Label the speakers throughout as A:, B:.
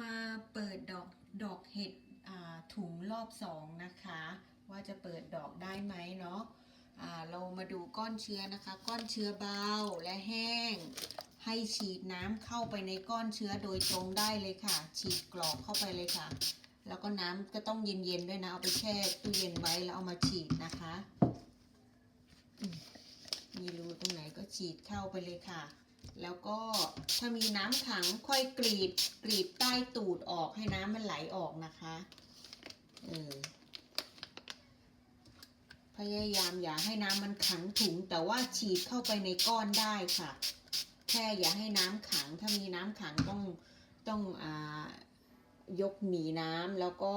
A: มาเปิดดอกดอกเห็ดถุงรอบสองนะคะ ว่าจะเปิดดอกได้ไหมเนาะเรามาดูก้อนเชื้อนะคะ ก้อนเชื้อเบาและแห้ง ให้ฉีดน้ำเข้าไปในก้อนเชื้อโดยตรงได้เลยค่ะ ฉีดกรอกเข้าไปเลยค่ะ แล้วก็น้ำก็ต้องเย็นๆด้วยนะเอาไปแช่ตู้เย็นไว้แล้วเอามาฉีดนะคะมีรูตรงไหนก็ฉีดเข้าไปเลยค่ะ แล้วก็ถ้ามีน้ำขังค่อยกรีดกรีดใต้ตูดออกให้น้ำมันไหลออกนะคะเออพยายามอย่าให้น้ำมันขังถุง แต่ว่าฉีดเข้าไปในก้อนได้ค่ะ แค่อย่าให้น้ำขัง ถ้ามีน้ำขังต้องต้องอ่ายกหนีน้ำแล้วก็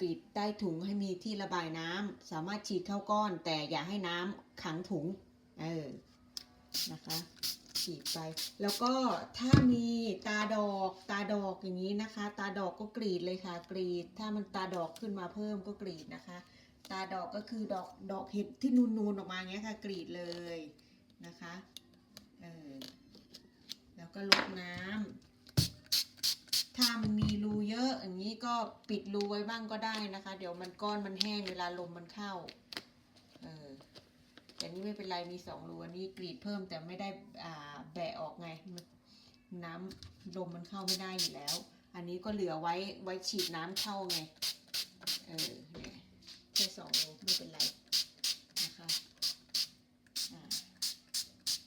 A: ปิดใต้ถุงให้มีที่ระบายน้ำสามารถฉีดเข้าก้อน แต่อย่าให้น้ำขังถุงเออนะคะ ฉีดไป แล้วก็ถ้ามีตาดอกตาดอกอย่างนี้นะคะ ตาดอกก็กรีดเลยค่ะ กรีด ถ้ามันตาดอกขึ้นมาเพิ่มก็กรีดนะคะ ตาดอกก็คือดอกดอกเห็ดที่นูนๆออกมาอย่างเงี้ยค่ะ กรีดเลยนะคะเออแล้วก็ลดน้ำถ้ามันมีรูเยอะอย่างนี้ก็ปิดรูไว้บ้างก็ได้นะคะ เดี๋ยวมันก้อนมันแห้งเวลาลมมันเข้า นี่ไม่เป็นไรมีสองรูอันนี้กรีดเพิ่มแต่ไม่ได้อ่าแบะออกไง น้ำลมมันเข้าไม่ได้อยู่แล้ว อันนี้ก็เหลือไว้ไว้ฉีดน้ำเข้าไง เออเนี่ยแค่สองรูไม่เป็นไรนะคะ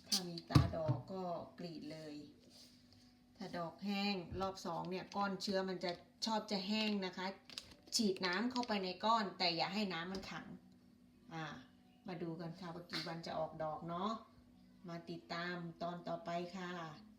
A: ถ้ามีตาดอกก็กรีดเลย ถ้าดอกแห้งรอบสองเนี่ยก้อนเชื้อมันจะชอบจะแห้งนะคะ ฉีดน้ำเข้าไปในก้อนแต่อย่าให้น้ำมันขัง อ่า มาดูกันค่ะว่ากี่วันจะออกดอกเนาะมาติดตามตอนต่อไปค่ะ